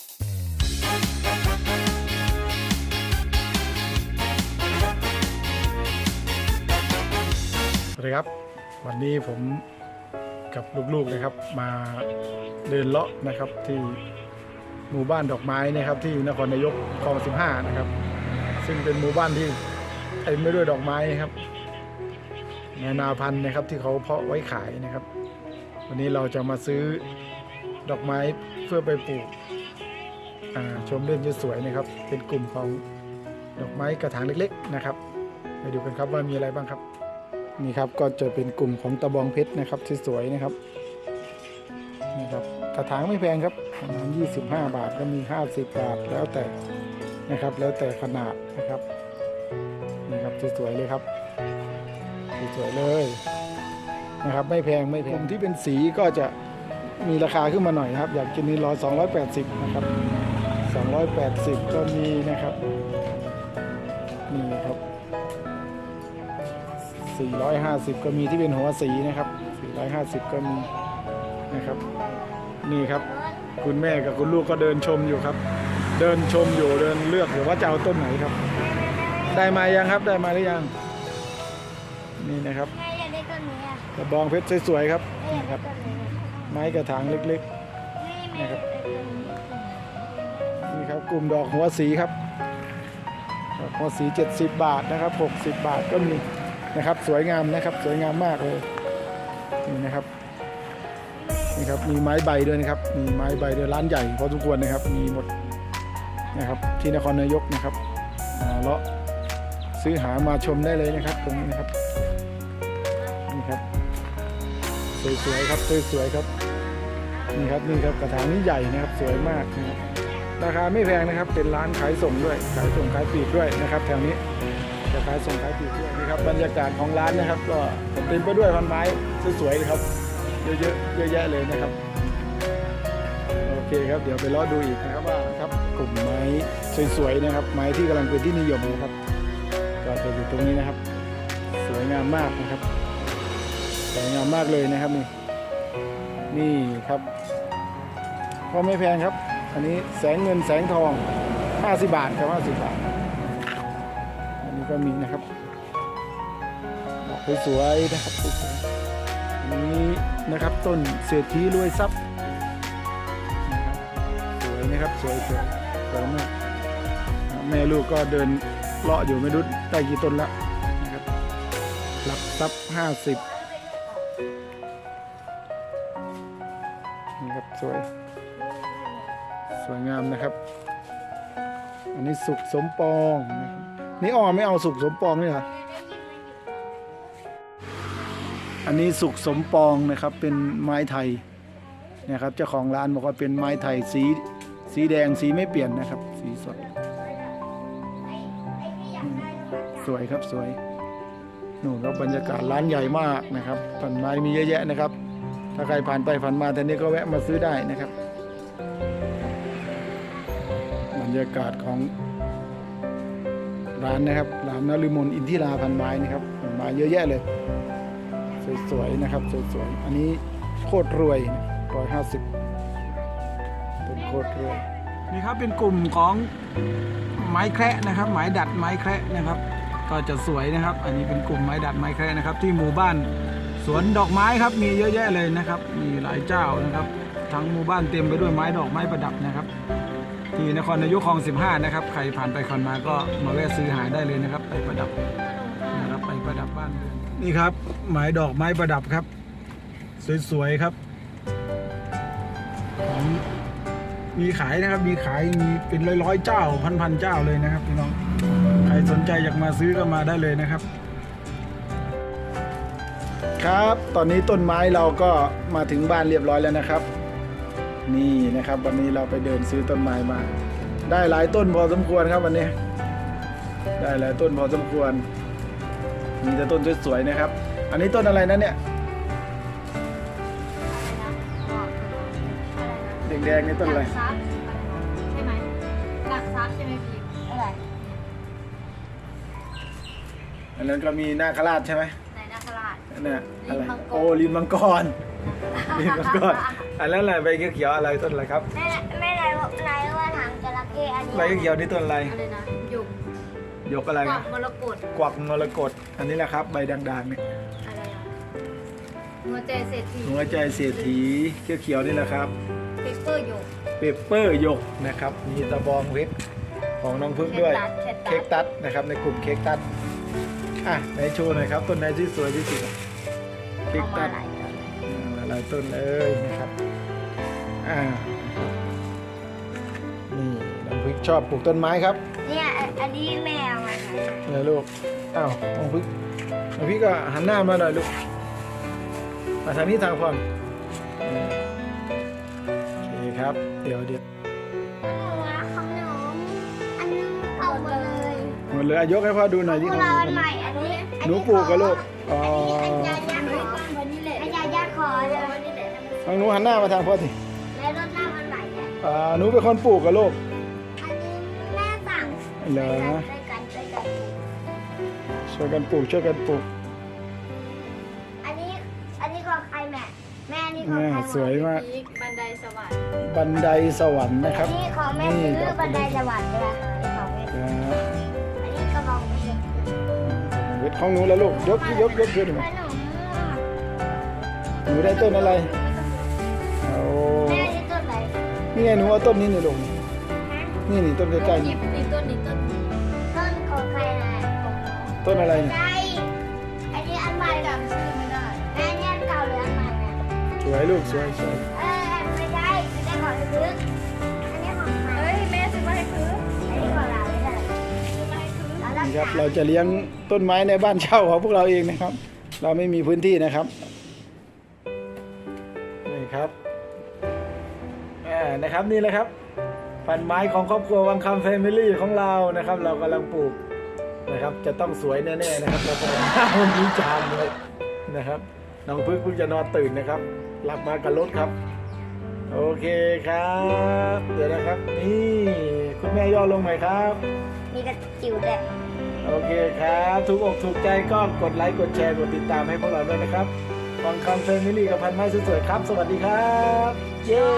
สวัสดีครับ วันนี้ผมกับลูกๆนะครับ มาเดินเลาะนะครับที่หมู่บ้านดอกไม้นะครับ ที่นครนายกคลอง 15 นะครับ ซึ่งเป็นหมู่บ้านที่เต็มไปด้วยดอกไม้นะครับนานาพันธุ์นะครับที่เขาเพาะไว้ขายนะครับ วันนี้เราจะมาซื้อดอกไม้เพื่อไปปลูก ชมเล่นสวยๆนะครับ เป็นกลุ่มของดอกไม้กระถางเล็กๆนะครับไปดูกันครับว่ามีอะไรบ้างครับ นี่ครับก็จะเป็นกลุ่มของตะบองเพชรนะครับที่สวยนะครับนี่ครับกระถางไม่แพงครับประมาณ25 บาทก็มี 50 บาทแล้วแต่นะครับ แล้วแต่ขนาดนะครับนี่ครับสวยเลยครับสวยเลยนะครับ ไม่แพงไม่แพงกลุ่มที่เป็นสีก็จะมีราคาขึ้นมาหน่อยนะครับ อยากกินนี่ร้อย280นะครับ 280 ก็มีนะครับ นี่ครับ 450 ก็มีที่เป็นหัวสีนะครับ 450 ก็มีนะครับ นี่ครับ คุณแม่กับคุณลูกก็เดินชมอยู่ครับ เดินชมอยู่เดินเลือกอยู่ว่าจะเอาต้นไหนครับ ได้มายังครับได้มาหรือยัง นี่นะครับแม่อยากได้ต้นนี้อะกระบองเพชรสวยๆครับแม่อยานี่กคได้รับต้นนี้อะไม้กระถางเล็กแม่แม่อย ครับ กลุ่มดอกหัวสีครับดอกหัวสี 70 บาทนะครับ 60 บาทก็มีนะครับ สวยงามนะครับ สวยงามมากเลยนี่นะครับนี่ครับมีไม้ใบด้วยนะครับ มีไม้ใบด้วยร้านใหญ่พอสมควรนะครับ มีหมดนะครับที่นครนายกนะครับมาเลาะซื้อหามาชมได้เลยนะครับ ตรงนี้นะครับนี่ครับสวยๆครับสวยๆครับนี่ครับนี่ครับกระถางนี้ใหญ่นะครับ สวยมากนะครับ ราคาไม่แพงนะครับ เป็นร้านขายส่งด้วย ขายส่งขายปลีกด้วยนะครับแถวนี้จะขายส่งขายปลีกด้วยนี่ครับบรรยากาศของร้านนะครับ ก็เต็มไปด้วยพันไม้สวยๆเลยครับ เยอะๆเยอะแยะเลยนะครับโอเคครับเดี๋ยวไปรอดูอีกนะครับว่าครับกลุ่มไม้สวยๆนะครับ ไม้ที่กำลังเป็นที่นิยมนะครับก็จะอยู่ตรงนี้นะครับ สวยงามมากนะครับสวยงามมากเลยนะครับนี่นี่ครับก็ไม่แพงครับ อันนี้แสงเงินแสงทอง 50 บาทครับ50 บาท อันนี้ก็มีนะครับดอกสวยๆนะครับสวยๆอันนี้นะครับต้นเศรษฐีรวยทรัพย์นะครับสวยนะครับสวยสวยสวยมากแม่ลูกก็เดินเลาะอยู่ไม่รู้ได้กี่ต้นแล้วนะครับหลักทรัพย์ห้าสิบนี่ครับสวย สวยงามนะครับ อันนี้สุกสมปองนะครับนี่อ้อไม่เอาสุกสมปองนี่เหรออันนี้สุกสมปองนะครับเป็นไม้ไทยนะครับเจ้าของร้านบอกว่าเป็นไม้ไทยสีสีแดงสีไม่เปลี่ยนนะครับ สีสดสวยครับสวยนู่นครับบรรยากาศร้านใหญ่มากนะครับต้นไม้มีเยอะแยะนะครับ ถ้าใครผ่านไปผ่านมาแถวนี้ก็แวะมาซื้อได้นะครับ รรยากาศของร้านนะครับร้านนฤมลอินทิราพันไม้นะครับพันไม้เยอะแยะเลย สวยๆนะครับสวยๆอันนี้โคตรรวยร้อยห้าสิบเป็นโคตรรวยนี่ครับเป็นกลุ่มของไม้แคระนะครับ ไม้ดัดไม้แคระนะครับ ก็จะสวยนะครับ อันนี้เป็นกลุ่มไม้ดัดไม้แคระนะครับ ที่หมู่บ้านสวนดอกไม้ครับมีเยอะแยะเลยนะครับ มีหลายเจ้านะครับ ทั้งหมู่บ้านเต็มไปด้วยไม้ดอกไม้ประดับนะครับ ที่นครนายกคลอง 15 นะครับ ใครผ่านไปผ่านมาก็มาแวะซื้อหาได้เลยนะครับ ไปประดับนะครับไปประดับบ้านเรือนนี่ครับไม้ดอกไม้ประดับครับ สวยๆครับของมีขายนะครับ มีขายมีเป็นร้อยๆเจ้าพันๆเจ้าเลยนะครับพี่น้องใครสนใจอยากมาซื้อก็มาได้เลยนะครับ ครับ ตอนนี้ต้นไม้เราก็มาถึงบ้านเรียบร้อยแล้วนะครับ นี่นะครับ วันนี้เราไปเดินซื้อต้นไม้มา ได้หลายต้นพอสมควรครับวันนี้ ได้หลายต้นพอสมควร มีแต่ต้นสวยๆนะครับ อันนี้ต้นอะไรนะเนี่ยแดงๆนี่ต้นอะไรหลักทรัพย์ใช่ไหมหลักทรัพย์ใช่ไหมพี่อะไรอันนั้นก็มีนาคราชใช่ไหมในนาคราชนั่นน่ะอะไรลิ้นมังกรโอ้ลินมังกร ลินมังกรอันนั้นอะไรใบเขียวๆอะไรต้นอะไรครับแม่แม่ไหนบอกไหนวใบเขียวๆนี่ต้นอะไรอะไรนะหยกยกอะไรกวันะกมรกตกวักมรกตอันนี้แหละครับ ใบด่างๆเนี่ยอะไรอะหัวใจเศรษฐีหัวใจเศรษฐีเขียวๆนี่แหละครับเปเปอร์หยกเปเปอร์หยกนะครับมีตะบองเพชรของน้องพึ่งด้วยเค้กตัดเค้กตัดนะครับในกลุ่มเค้กตัดอะไหนโชว์หน่อยครับต้นไหนที่สวยที่สุดเค้กเอาตัมาด หลายต้นอ่าหลายต้นเลยนะครับ อ่า นี่น้องพึ่งชอบปลูกต้นไม้ครับเนี่ยอันนี้แมวอะค่ะเนี่ยลูก อ้าวน้องพึ่งน้องพี่ก็หันหน้ามาหน่อยลูก มาทางนี้ทางพ่อนอืมโอเคครับ เดี๋ยวเดี๋ยวขนมอันนี้เอาหมดเลยหมดเลยอะยกให้พ่อดูหน่อยที่พวขกองเราหนูอันใหม่อันนี้หนูปลูกกับลูกอ๋ออันยายาขอวันนี้แหละอันยายา ขอเลยวันนี้แหละน้องหนูหันหน้ามาทางพ่อสิแล้วรถหน้ามันใหม่เนี่ยอ่าหนูเป็นคนปลูกกับลูก อันนี้แม่สั่งเหรอช่วยกันช่วยกันช่วยกันปลูกช่วยกันปลูกอันนี้อันนี้ของใครแม่ แม่อันนี้ของแม่ใครสวยมากบันไดสวรรค์บันไดสวรรค์นะครับอันนี้ของแม่ซื้อบันไดสวรรค์เลยของแม่ครับอันนี้กระบอกเพชรของหนูแล้วลูกยกยกยกขึ้นมานม หนูได้ต้นอะไรโอ้แม่อันนี้ต้นอะไรนี่ไงหนูเอาต้นนี้นี่ลูกนี่นี่ต้นใกล้ๆนี่นี่ต้นนี้ต้นต้นของใครนะของต้นอะไรนี่ใช่อันนี้อันใหม่จำชื่อไม่ได้แม่เนี่ยอันเก่าหรืออันใหม่เนี่ยสวยลูกสวยสวยเออไม่ได้ไม่ได้ของซื้ออันนี้ของใครเฮ้ยแม่ซื้อมาให้ซื้ออันนี้ของเราไม่ได้ซื้อมาให้ซื้อแล้วนี่ครับเราจะเลี้ยงต้นไม้ในบ้านเช่าของพวกเราเองนะครับ เราไม่มีพื้นที่นะครับนี่ ครับอ่านะครับนี่แหละครับพันไม้ของครอบครัววังคำแฟมิลี่ของเรานะครับ เรากำลังปลูกนะครับ จะต้องสวยแน่ๆนะครับเราจะวันนี้จามเลยนะครับน้องพึ่งเพิ่งจะนอนตื่นนะครับหลับมากับรถครับ โอเคครับ เดี๋ยวนะครับ นี่คุณแม่ย่อลงหน่อยครับ มีกระจิ๋วด้วยโอเคครับ ถูกอกถูกใจก็กดไลค์กดแชร์กดติดตามให้พวกเราด้วยนะครับ บางคำเฟมิลี่กับพันไม้สวยๆครับ สวัสดีครับ เย้